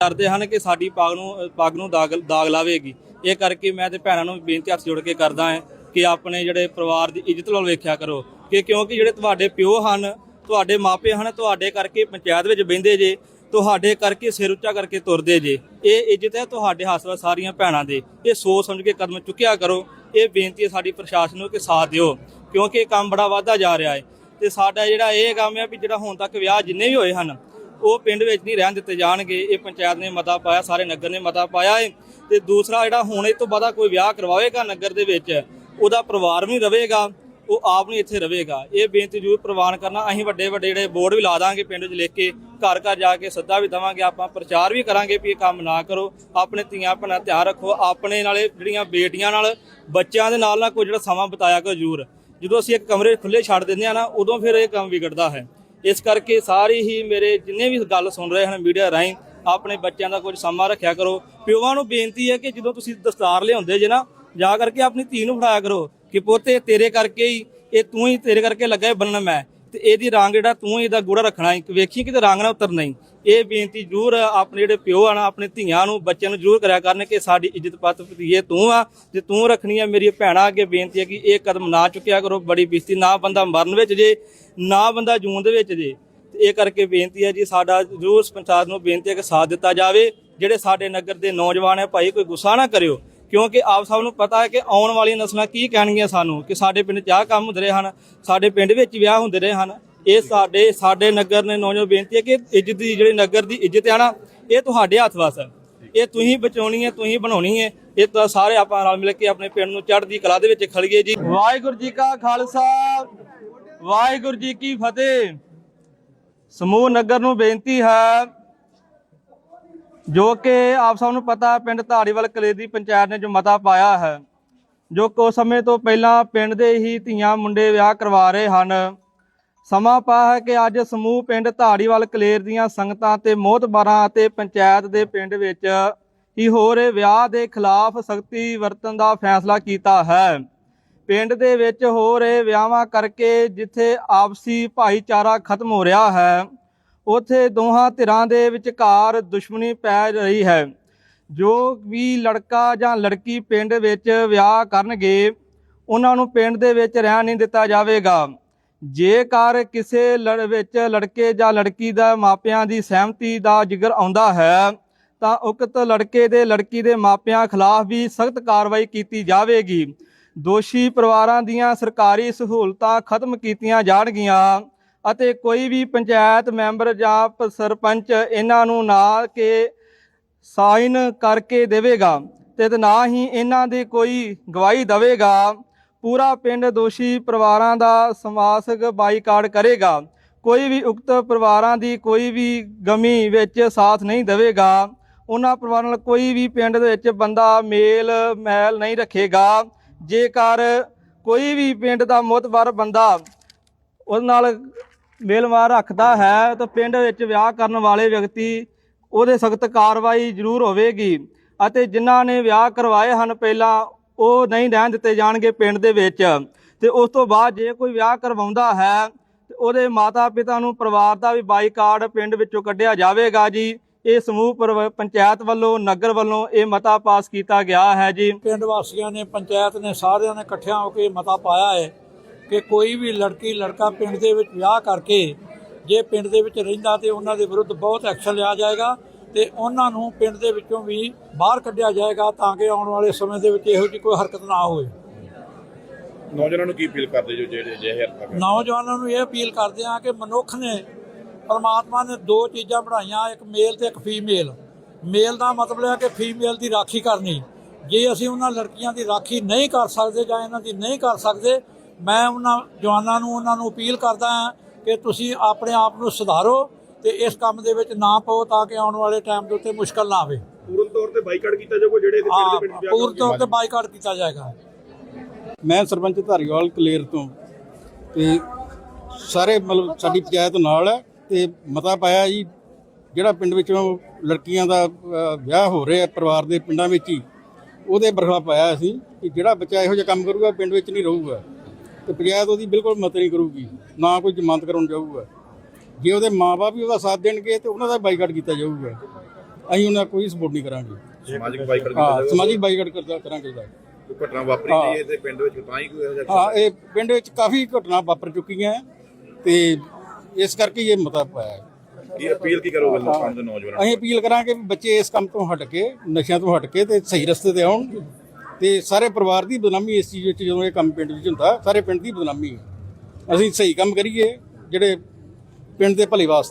ਕਰਦੇ ਹਨ ਕਿ ਸਾਡੀ ਪਾਗ ਨੂੰ ਪਾਗ ਨੂੰ ਦਾਗ ਦਾਗ ਲਾਵੇਗੀ। ਇਹ ਕਰਕੇ ਮੈਂ ਤੇ ਭੈਣਾਂ ਨੂੰ ਬੇਨਤੀ ਹੱਥ ਜੋੜ ਕੇ ਕਰਦਾ ਹਾਂ ਕਿ ਆਪਣੇ ਜਿਹੜੇ ਪਰਿਵਾਰ ਦੀ ਇੱਜ਼ਤ ਨਾਲ ਵੇਖਿਆ ਕਰੋ। ਕਿ ਕਿਉਂਕਿ ਜਿਹੜੇ ਤੁਹਾਡੇ ਪਿਓ ਹਨ, ਤੁਹਾਡੇ ਮਾਪੇ ਹਨ, ਤੁਹਾਡੇ ਕਰਕੇ ਪੰਚਾਇਤ ਵਿੱਚ ਬਹਿੰਦੇ ਜੇ, ਤੁਹਾਡੇ ਕਰਕੇ ਸਿਰ ਉੱਚਾ ਕਰਕੇ ਤੁਰਦੇ ਜੇ, ਇਹ ਇੱਜ਼ਤ ਹੈ ਤੁਹਾਡੇ ਹੱਥ ਸਾਰੀਆਂ ਭੈਣਾਂ ਦੇ। ਇਹ ਸੋਚ ਸਮਝ ਕੇ ਕਦਮ ਚੁੱਕਿਆ ਕਰੋ। ਇਹ ਬੇਨਤੀ ਹੈ ਸਾਡੀ ਪ੍ਰਸ਼ਾਸਨ ਨੂੰ ਕਿ ਸਾਥ ਦਿਓ, ਕਿਉਂਕਿ ਇਹ ਕੰਮ ਬੜਾ ਵਾਧਾ ਜਾ ਰਿਹਾ ਹੈ। ਤੇ ਸਾਡਾ ਜਿਹੜਾ ਇਹ ਕੰਮ ਹੈ ਵੀ ਜਿਹੜਾ ਹੁਣ ਤੱਕ ਵਿਆਹ ਜਿੰਨੇ ਵੀ ਹੋਏ ਹਨ ਉਹ ਪਿੰਡ ਵਿੱਚ ਨਹੀਂ ਰਹਿਣ ਦਿੱਤੇ ਜਾਣਗੇ। ਇਹ ਪੰਚਾਇਤ ਨੇ ਮਤਾ ਪਾਇਆ, ਸਾਰੇ ਨਗਰ ਨੇ ਮਤਾ ਪਾਇਆ ਹੈ ਤੇ ਦੂਸਰਾ ਜਿਹੜਾ ਹੁਣ ਇਹ ਤੋਂ ਬਾਅਦ ਕੋਈ ਵਿਆਹ ਕਰਵਾਵੇਗਾ ਨਗਰ ਦੇ ਵਿੱਚ, ਉਹਦਾ ਪਰਿਵਾਰ ਵੀ ਰਹੇਗਾ, ਉਹ ਆਪ ਨਹੀਂ ਇੱਥੇ ਰਹੇਗਾ। ਇਹ ਬੇਨਤੀ ਜ਼ਰੂਰ ਪ੍ਰਵਾਨ ਕਰਨਾ। ਅਸੀਂ ਵੱਡੇ ਵੱਡੇ ਜਿਹੜੇ ਬੋਰਡ ਵੀ ਲਾ ਦਾਂਗੇ ਪਿੰਡ ਵਿੱਚ ਲਿਖ ਕੇ, ਘਰ ਘਰ ਜਾ ਕੇ ਸੱਦਾ ਵੀ ਦਵਾਂਗੇ। ਆਪਾਂ ਪ੍ਰਚਾਰ ਵੀ ਕਰਾਂਗੇ ਵੀ ਇਹ ਕੰਮ ਨਾ ਕਰੋ। ਆਪਣੇ ਧੀਆਂ ਭੈਣਾਂ ਧਿਆਨ ਰੱਖੋ। ਆਪਣੇ ਨਾਲੇ ਜਿਹੜੀਆਂ ਬੇਟੀਆਂ ਨਾਲ, ਬੱਚਿਆਂ ਦੇ ਨਾਲ ਨਾ ਕੋਈ ਜਿਹੜਾ ਸਮਾਂ ਬਿਤਾਇਆ ਕਰੋ ਜ਼ਰੂਰ। ਜਦੋਂ ਅਸੀਂ ਇੱਕ ਕਮਰੇ ਖੁੱਲੇ ਛੱਡ ਦਿੰਦੇ ਆ ਨਾ, ਉਦੋਂ ਫਿਰ ਇਹ ਕੰਮ ਵਿਗੜਦਾ ਹੈ। ਇਸ ਕਰਕੇ ਸਾਰੇ ਹੀ ਮੇਰੇ ਜਿੰਨੇ ਵੀ ਗੱਲ ਸੁਣ ਰਹੇ ਹਨ ਮੀਡੀਆ ਰਾਹੀਂ, ਆਪਣੇ ਬੱਚਿਆਂ ਦਾ ਕੁਝ ਸਮਾਂ ਰੱਖਿਆ ਕਰੋ। ਪਿਓਾਂ ਨੂੰ ਬੇਨਤੀ ਹੈ ਕਿ ਜਦੋਂ ਤੁਸੀਂ ਦਸਤਾਰ ਲਿਆਉਂਦੇ ਜੇ ਨਾ, ਜਾ ਕਰਕੇ ਆਪਣੀ ਧੀ ਨੂੰ ਫੜਾਇਆ ਕਰੋ ਕਿ ਪੋਤੇ ਤੇਰੇ ਕਰਕੇ ਹੀ, ਇਹ ਤੂੰ ਹੀ ਤੇਰੇ ਕਰਕੇ ਲੱਗਾ ਬੰਨਣ ਮੈਂ। ਤੇ ਇਹਦੀ ਰੰਗ ਜਿਹੜਾ ਤੂੰ ਇਹਦਾ ਗੂੜਾ ਰੱਖਣਾ ਹੈ, ਵੇਖੀ ਕਿਤੇ ਰੰਗ ਨਾ ਉਤਰ ਨਹੀਂ ਇਹ ਬੇਨਤੀ ਜ਼ਰੂਰ ਆਪਣੇ ਜਿਹੜੇ ਪਿਓ ਆ ਨਾ, ਆਪਣੇ ਧੀਆਂ ਨੂੰ, ਬੱਚਿਆਂ ਨੂੰ ਜ਼ਰੂਰ ਕਰਿਆ ਕਰਨ ਕਿ ਸਾਡੀ ਇੱਜ਼ਤ ਪੱਤ ਭਤੀਏ ਤੂੰ ਆ, ਜੇ ਤੂੰ ਰੱਖਣੀ ਆ ਮੇਰੀ ਭੈਣਾਂ ਅੱਗੇ ਬੇਨਤੀ ਹੈ ਕਿ ਇਹ ਕਦਮ ਨਾ ਚੁੱਕਿਆ ਕਰੋ, ਬੜੀ ਬੇਇੱਜ਼ਤੀ, ਨਾ ਬੰਦਾ ਮਰਨ ਵਿੱਚ ਜੇ, ਨਾ ਬੰਦਾ ਜੂਨ ਦੇ ਵਿੱਚ ਜੇ। ਇਹ ਕਰਕੇ ਬੇਨਤੀ ਹੈ ਜੀ, ਸਾਡਾ ਜ਼ਰੂਰ ਪੰਚਾਇਤ ਨੂੰ ਬੇਨਤੀ ਹੈ ਕਿ ਸਾਥ ਦਿੱਤਾ ਜਾਵੇ, ਜਿਹੜੇ ਸਾਡੇ ਨਗਰ ਦੇ ਨੌਜਵਾਨ ਹੈ, ਭਾਈ ਕੋਈ ਗੁੱਸਾ ਨਾ ਕਰਿਓ। ਕਿਉਂਕਿ ਆਪ ਸਭ ਨੂੰ ਪਤਾ ਹੈ ਕਿ ਆਉਣ ਵਾਲੀਆਂ ਨਸਲਾਂ ਕੀ ਕਹਿਣਗੀਆਂ ਸਾਨੂੰ, ਕਿ ਸਾਡੇ ਪਿੰਡ 'ਚ ਆਹ ਕੰਮ ਹੁੰਦੇ ਰਹੇ ਹਨ, ਸਾਡੇ ਪਿੰਡ ਵਿੱਚ ਵਿਆਹ ਹੁੰਦੇ ਰਹੇ ਹਨ। ਇਹ ਸਾਡੇ ਸਾਡੇ ਨਗਰ ਨੇ ਨੌਜਵਾਨ ਬੇਨਤੀ ਹੈ ਕਿ ਇੱਜ਼ਤ ਦੀ ਜਿਹੜੀ ਨਗਰ ਦੀ ਇੱਜ਼ਤ ਹੈ ਨਾ, ਇਹ ਤੁਹਾਡੇ ਹੱਥ ਵਸ ਹੈ। ਇਹ ਤੁਸੀਂ ਬਚਾਉਣੀ ਹੈ, ਤੁਸੀਂ ਬਣਾਉਣੀ ਹੈ। ਇਹ ਤਾਂ ਸਾਰੇ ਆਪਾਂ ਨਾਲ ਮਿਲ ਕੇ ਆਪਣੇ ਪਿੰਡ ਨੂੰ ਚੜ੍ਹਦੀ ਕਲਾ ਦੇ ਵਿੱਚ ਖੜੀਏ ਜੀ। ਵਾਹਿਗੁਰੂ ਜੀ ਕਾ ਖਾਲਸਾ, ਵਾਹਿਗੁਰੂ ਜੀ ਕੀ ਫਤਿਹ। ਸਮੂਹ ਨਗਰ ਨੂੰ ਬੇਨਤੀ ਹੈ ਜੋ ਕਿ ਆਪ ਸਭ ਨੂੰ ਪਤਾ, ਪਿੰਡ ਧਾੜੀਵਾਲ ਕਲੇ ਦੀ ਪੰਚਾਇਤ ਨੇ ਜੋ ਮਤਾ ਪਾਇਆ ਹੈ, ਜੋ ਕੁਝ ਸਮੇਂ ਤੋਂ ਪਹਿਲਾਂ ਪਿੰਡ ਦੇ ਹੀ ਧੀਆਂ ਮੁੰਡੇ ਵਿਆਹ ਕਰਵਾ ਰਹੇ ਹਨ। ਸਮਾਂ ਪਾ ਹੈ ਕਿ ਅੱਜ ਸਮੂਹ ਪਿੰਡ ਧਾੜੀਵਾਲ ਕਲੇਰ ਦੀਆਂ ਸੰਗਤਾਂ ਤੇ ਮੋਹਤਬਾਰਾਂ ਅਤੇ ਪੰਚਾਇਤ ਦੇ ਪਿੰਡ ਵਿੱਚ ਹੀ ਹੋ ਰਹੇ ਵਿਆਹ ਦੇ ਖਿਲਾਫ ਸਖਤੀ ਵਰਤਣ ਦਾ ਫੈਸਲਾ ਕੀਤਾ ਹੈ। ਪਿੰਡ ਦੇ ਵਿੱਚ ਹੋ ਰਹੇ ਵਿਆਹਾਂ ਕਰਕੇ ਜਿੱਥੇ ਆਪਸੀ ਭਾਈਚਾਰਾ ਖਤਮ ਹੋ ਰਿਹਾ ਹੈ ਉੱਥੇ ਦੋਹਾਂ ਧਿਰਾਂ ਦੇ ਵਿਚਕਾਰ ਦੁਸ਼ਮਣੀ ਪੈ ਰਹੀ ਹੈ। ਜੋ ਵੀ ਲੜਕਾ ਜਾਂ ਲੜਕੀ ਪਿੰਡ ਵਿੱਚ ਵਿਆਹ ਕਰਨਗੇ, ਉਹਨਾਂ ਨੂੰ ਪਿੰਡ ਦੇ ਵਿੱਚ ਰਹਿਣ ਨਹੀਂ ਦਿੱਤਾ ਜਾਵੇਗਾ। ਜੇਕਰ ਕਿਸੇ ਲੜ ਵਿੱਚ ਲੜਕੇ ਜਾਂ ਲੜਕੀ ਦਾ ਮਾਪਿਆਂ ਦੀ ਸਹਿਮਤੀ ਦਾ ਜ਼ਿਕਰ ਆਉਂਦਾ ਹੈ, ਤਾਂ ਉਕਤ ਲੜਕੇ ਦੇ ਲੜਕੀ ਦੇ ਮਾਪਿਆਂ ਖਿਲਾਫ ਵੀ ਸਖਤ ਕਾਰਵਾਈ ਕੀਤੀ ਜਾਵੇਗੀ। ਦੋਸ਼ੀ ਪਰਿਵਾਰਾਂ ਦੀਆਂ ਸਰਕਾਰੀ ਸਹੂਲਤਾਂ ਖਤਮ ਕੀਤੀਆਂ ਜਾਣਗੀਆਂ। ਅਤੇ ਕੋਈ ਵੀ ਪੰਚਾਇਤ ਮੈਂਬਰ ਜਾਂ ਪ- ਸਰਪੰਚ ਇਹਨਾਂ ਨੂੰ ਨਾ ਕੇ ਸਾਈਨ ਕਰਕੇ ਦੇਵੇਗਾ ਤੇ ਨਾ ਹੀ ਇਹਨਾਂ ਦੀ ਕੋਈ ਗਵਾਹੀ ਦੇਵੇਗਾ, ਪੂਰਾ ਪਿੰਡ ਦੋਸ਼ੀ ਪਰਿਵਾਰਾਂ ਦਾ ਸਮਾਸਕ ਬਾਈਕਾਟ ਕਰੇਗਾ। ਕੋਈ ਵੀ ਉਕਤ ਪਰਿਵਾਰਾਂ ਦੀ ਕੋਈ ਵੀ ਗਮੀ ਵਿੱਚ ਸਾਥ ਨਹੀਂ ਦੇਵੇਗਾ। ਉਹਨਾਂ ਪਰਿਵਾਰਾਂ ਨਾਲ ਕੋਈ ਵੀ ਪਿੰਡ ਦੇ ਵਿੱਚ ਬੰਦਾ ਮੇਲ ਮਹਿਲ ਨਹੀਂ ਰੱਖੇਗਾ। ਜੇਕਰ ਕੋਈ ਵੀ ਪਿੰਡ ਦਾ ਮੁਤਬਰ ਬੰਦਾ ਉਹਦੇ ਨਾਲ ਮੇਲਵਾਰ ਰੱਖਦਾ ਹੈ ਤਾਂ ਪਿੰਡ ਵਿੱਚ ਵਿਆਹ ਕਰਨ ਵਾਲੇ ਵਿਅਕਤੀ ਉਹਦੇ ਸਖਤ ਕਾਰਵਾਈ ਜ਼ਰੂਰ ਹੋਵੇਗੀ ਅਤੇ ਜਿਨ੍ਹਾਂ ਨੇ ਵਿਆਹ ਕਰਵਾਏ ਹਨ ਪਹਿਲਾਂ ਉਹ ਨਹੀਂ ਰਹਿਣ ਦਿੱਤੇ ਜਾਣਗੇ ਪਿੰਡ ਦੇ ਵਿੱਚ। ਤੇ ਉਸ ਤੋਂ ਬਾਅਦ ਜੇ ਕੋਈ ਵਿਆਹ ਕਰਵਾਉਂਦਾ ਹੈ, ਤੇ ਉਹਦੇ ਮਾਤਾ ਪਿਤਾ ਨੂੰ ਪਰਿਵਾਰ ਦਾ ਵੀ ਬਾਈਕਾਟ ਪਿੰਡ ਵਿੱਚੋਂ ਕੱਢਿਆ ਜਾਵੇਗਾ ਜੀ। ਇਹ ਸਮੂਹ ਪਰਿਵ- ਪੰਚਾਇਤ ਵੱਲੋਂ, ਨਗਰ ਵੱਲੋਂ ਇਹ ਮਤਾ ਪਾਸ ਕੀਤਾ ਗਿਆ ਹੈ ਜੀ। ਪਿੰਡ ਵਾਸੀਆਂ ਨੇ, ਪੰਚਾਇਤ ਨੇ ਸਾਰਿਆਂ ਨੇ ਇਕੱਠਿਆਂ ਹੋ ਕੇ ਮਤਾ ਪਾਇਆ ਹੈ ਕਿ ਕੋਈ ਵੀ ਲੜਕੀ ਲੜਕਾ ਪਿੰਡ ਦੇ ਵਿੱਚ ਵਿਆਹ ਕਰਕੇ ਜੇ ਪਿੰਡ ਦੇ ਵਿੱਚ ਰਹਿੰਦਾ ਤੇ ਉਹਨਾਂ ਦੇ ਵਿਰੁੱਧ ਬਹੁਤ ਐਕਸ਼ਨ ਲਿਆ ਜਾਏਗਾ ਤੇ ਉਹਨਾਂ ਨੂੰ ਪਿੰਡ ਦੇ ਵਿੱਚੋਂ ਵੀ ਬਾਹਰ ਕੱਢਿਆ ਜਾਏਗਾ ਤਾਂ ਕਿ ਆਉਣ ਵਾਲੇ ਸਮੇਂ ਦੇ ਵਿੱਚ ਇਹੋ ਜਿਹੀ ਕੋਈ ਹਰਕਤ ਨਾ ਹੋਵੇ। ਨੌਜਵਾਨਾਂ ਨੂੰ ਕੀ ਅਪੀਲ ਕਰਦੇ ਜੋ ਜਿਹੜੇ ਜਿਹੇ ਹਰਕਤਾਂ ਨੌਜਵਾਨਾਂ ਨੂੰ ਇਹ ਅਪੀਲ ਕਰਦੇ ਹਾਂ ਕਿ ਮਨੁੱਖ ਨੇ ਪਰਮਾਤਮਾ ਨੇ ਦੋ ਚੀਜ਼ਾਂ ਬਣਾਈਆਂ ਇੱਕ ਮੇਲ ਤੇ ਇੱਕ ਫੀਮੇਲ ਮੇਲ ਦਾ ਮਤਲਬ ਹੈ ਕਿ ਫੀਮੇਲ ਦੀ ਰਾਖੀ ਕਰਨੀ। ਜੇ ਅਸੀਂ ਉਹਨਾਂ ਲੜਕੀਆਂ ਦੀ ਰਾਖੀ ਨਹੀਂ ਕਰ ਸਕਦੇ ਜਾਂ ਇਹਨਾਂ ਦੀ ਨਹੀਂ ਕਰ ਸਕਦੇ ਮੈਂ ਉਹਨਾਂ ਜਵਾਨਾਂ ਨੂੰ ਉਹਨਾਂ ਨੂੰ ਅਪੀਲ ਕਰਦਾ ਹਾਂ ਕਿ ਤੁਸੀਂ ਆਪਣੇ ਆਪ ਨੂੰ ਸੁਧਾਰੋ ਤੇ ਇਸ ਕੰਮ ਦੇ ਵਿੱਚ ਨਾ ਪਾਓ ਤਾਂ ਕਿ ਆਉਣ ਵਾਲੇ ਟਾਈਮ ਦੇ ਉੱਤੇ ਮੁਸ਼ਕਲ ਨਾ ਆਵੇ। ਪੂਰਨ ਤੌਰ ਤੇ ਬਾਈਕਾਟ ਕੀਤਾ ਜਾਊਗਾ ਜਿਹੜੇ ਇਹਦੇ ਹਾਂ ਪਿੰਡ ਦੇ ਪਿੰਡ ਵਿਆਹ ਪੂਰਨ ਤੌਰ ਤੇ ਬਾਈਕਾਟ ਕੀਤਾ ਜਾਏਗਾ। ਮੈਂ ਸਰਪੰਚ ਧਾਰੀਵਾਲ ਕਲੇਰ ਤੋਂ ਤੇ ਸਾਰੇ ਮਤਲਬ ਸਾਡੀ ਪੰਚਾਇਤ ਨਾਲ ਹੈ ਤੇ ਮਤਾ ਪਾਇਆ ਜੀ ਜਿਹੜਾ ਪਿੰਡ ਵਿੱਚੋਂ ਲੜਕੀਆਂ ਦਾ ਵਿਆਹ ਹੋ ਰਿਹਾ ਪਰਿਵਾਰ ਦੇ ਪਿੰਡਾਂ ਵਿੱਚ ਹੀ ਉਹਦੇ ਬਰਖਲਾ ਪਾਇਆ ਸੀ ਕਿ ਜਿਹੜਾ ਬੱਚਾ ਇਹੋ ਜਿਹਾ ਕੰਮ ਕਰੂਗਾ ਪਿੰਡ ਵਿੱਚ ਨਹੀਂ ਰਹੂਗਾ। ਤੇ ਪੰਚਾਇਤ ਉਹਦੀ ਬਿਲਕੁਲ ਮਤ ਨਹੀਂ ਕਰੂਗੀ ਨਾ ਕੋਈ ਜ਼ਮਾਨਤ ਕਰਾਉਣ ਜਾਊਗਾ ਜੇ ਉਹਦੇ ਮਾਪੇ ਵੀ ਉਹਦਾ ਸਾਥ ਦੇਣਗੇ ਤੇ ਉਹਨਾਂ ਦਾ ਬਾਈਕਾਟ ਕੀਤਾ ਜਾਊਗਾ ਅਸੀਂ ਉਹਨਾਂ ਦਾ ਕੋਈ ਸਪੋਰਟ ਨਹੀਂ ਕਰਾਂਗੇ ਸਮਾਜਿਕ ਬਾਈਕਾਟ ਹਾਂ ਕੀਤਾ ਸਮਾਜਿਕ ਬਾਈਕਾਟ ਕਰਦਾ ਕਰਾਂਗੇ। ਕੋਈ ਘਟਨਾ ਵਾਪਰੀ ਹਾਂ। ਇਹ ਤੇ ਪਿੰਡ ਵਿੱਚ ਤਾਂ ਹੀ ਕੋਈ ਇਹੋ ਜਿਹਾ ਹਾਂ ਇਹ ਪਿੰਡ ਵਿੱਚ ਕਾਫੀ ਘਟਨਾ ਵਾਪਰ ਚੁੱਕੀਆਂ ਹੈ ਤੇ ਇਸ ਕਰਕੇ ਇਹ ਮਤਾ ਪਾਇਆ ਹੈ। ਕੀ ਅਪੀਲ ਕੀ ਕਰੋਗੇ ਲੋਕਾਂ ਦੇ ਨੌਜਵਾਨਾਂ? ਅਸੀਂ ਅਪੀਲ ਕਰਾਂਗੇ ਵੀ ਬੱਚੇ ਇਸ ਕੰਮ ਤੋਂ ਹਟ ਕੇ ਨਸ਼ਿਆਂ ਤੋਂ ਹਟ ਕੇ ਤੇ ਸਹੀ ਰਸਤੇ ਤੇ ਆਉਣ ਤੇ ਸਾਰੇ ਪਰਿਵਾਰ ਦੀ ਬਦਨਾਮੀ ਇਸ ਚੀਜ਼ ਵਿੱਚ ਜਦੋਂ ਇਹ ਕੰਮ ਪਿੰਡ ਵਿੱਚ ਹੁੰਦਾ, ਸਾਰੇ ਪਿੰਡ ਦੀ ਬਦਨਾਮੀ ਹੈ। ਅਸੀਂ ਸਹੀ ਕੰਮ ਕਰੀਏ, ਜਿਹੜੇ ਪਿੰਡ ਦੇ ਭਲੇ ਵਾਸਤੇ